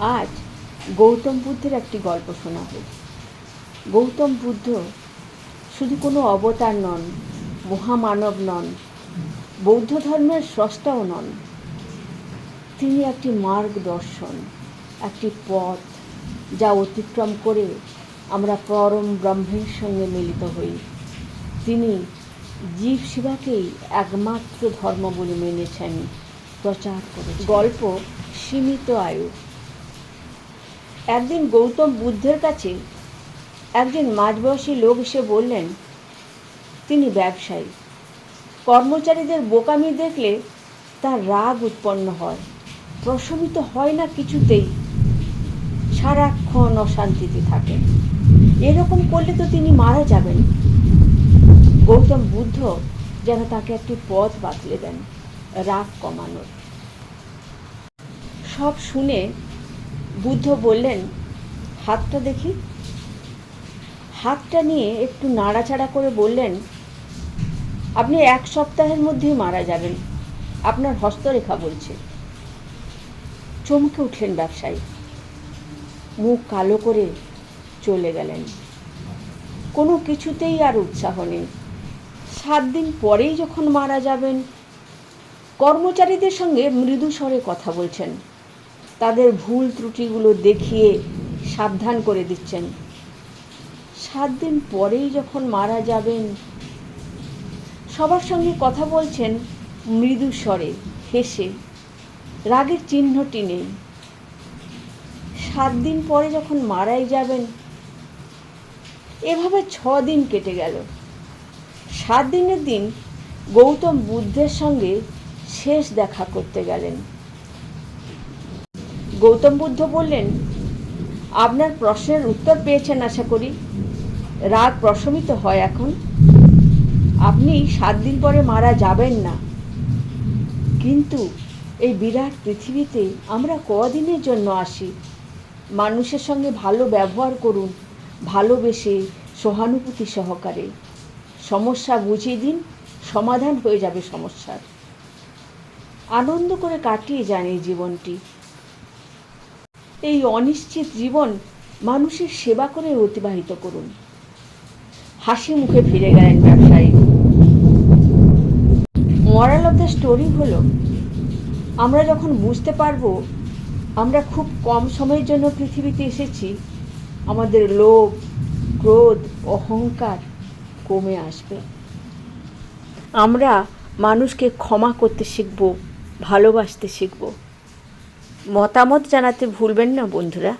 আজ গৌতম বুদ্ধের একটি গল্প শোনাব গৌতম বুদ্ধ শুধু কোনো অবতার নন, মহামানব নন, বৌদ্ধ ধর্মের স্রষ্টাও নন। তিনি একটি মার্গদর্শন, একটি পথ যা অতিক্রম করে আমরা পরম ব্রহ্মের সঙ্গে মিলিত হই। তিনি জীব সেবাকেই একমাত্র ধর্ম বলে মেনেছেন প্রচার করে গল্প? সীমিত আয়ু। একদিন গৌতম বুদ্ধের কাছে একজন মাঝবয়সী লোক এসে বললেন তিনি ব্যবসায়ী। কর্মচারীদের বোকামি দেখলে তার রাগ উৎপন্ন হয়। প্রশমিত হয় না কিছুতেই। সারাক্ষণ অশান্তিতে থাকেন। এরকম করলে তো তিনি মারা যাবেন। গৌতম বুদ্ধ যেন তাকে একটি পথ বাতলে দেন, রাগ কমানোর। সব শুনে বুদ্ধ বললেন, হাতটা দেখি। হাতটা নিয়ে একটু নাড়াচাড়া করে বললেন, আপনি এক সপ্তাহের মধ্যেই মারা যাবেন। আপনার হস্তরেখা বলছে। চমকে উঠলেন ব্যবসায়ী। মুখ কালো করে চলে গেলেন। কোনো কিছুতেই আর উৎসাহ নেই। সাত দিন পরেই যখন মারা যাবেন, কর্মচারীদের সঙ্গে মৃদু স্বরে কথা বলছেন। তাদের ভুল ত্রুটিগুলো দেখিয়ে সাবধান করে দিচ্ছেন। সাত দিন পরেই যখন মারা যাবেন, সবার সঙ্গে কথা বলছেন মৃদু স্বরে, হেসে, রাগের চিহ্নটি নেই। সাত দিন পরে যখন মারাই যাবেন, এভাবে ছ দিন কেটে গেল। সাত দিনের দিন গৌতম বুদ্ধের সঙ্গে শেষ দেখা করতে গেলেন। গৌতম বুদ্ধ বললেন, আপনার প্রশ্নের উত্তর পেয়েছেন আশা করি। রাগ প্রশমিত হয় এখন। আপনি সাত দিন পরে মারা যাবেন না। কিন্তু এই বিরাট পৃথিবীতে আমরা কদিনের জন্য আসি? মানুষের সঙ্গে ভালো ব্যবহার করুন, ভালোবেসে সহানুভূতি সহকারে। সমস্যা বুঝিয়ে দিন, সমাধান হয়ে যাবে সমস্যার। আনন্দ করে কাটিয়ে যান এই জীবনটি। এই অনিশ্চিত জীবন মানুষের সেবা করে অতিবাহিত করুন। হাসি মুখে ফিরে গেলেন ব্যবসায়ী। মরাল অফ দ্য স্টোরি হলো, আমরা যখন বুঝতে পারব, আমরা খুব কম সময়ের জন্য পৃথিবীতে এসেছি, আমাদের লোভ, ক্রোধ, অহংকার কমে আসবে। আমরা মানুষকে ক্ষমা করতে শিখব ভালোবাসতে শিখব। মতামত জানাতে ভুলবেন না বন্ধুরা।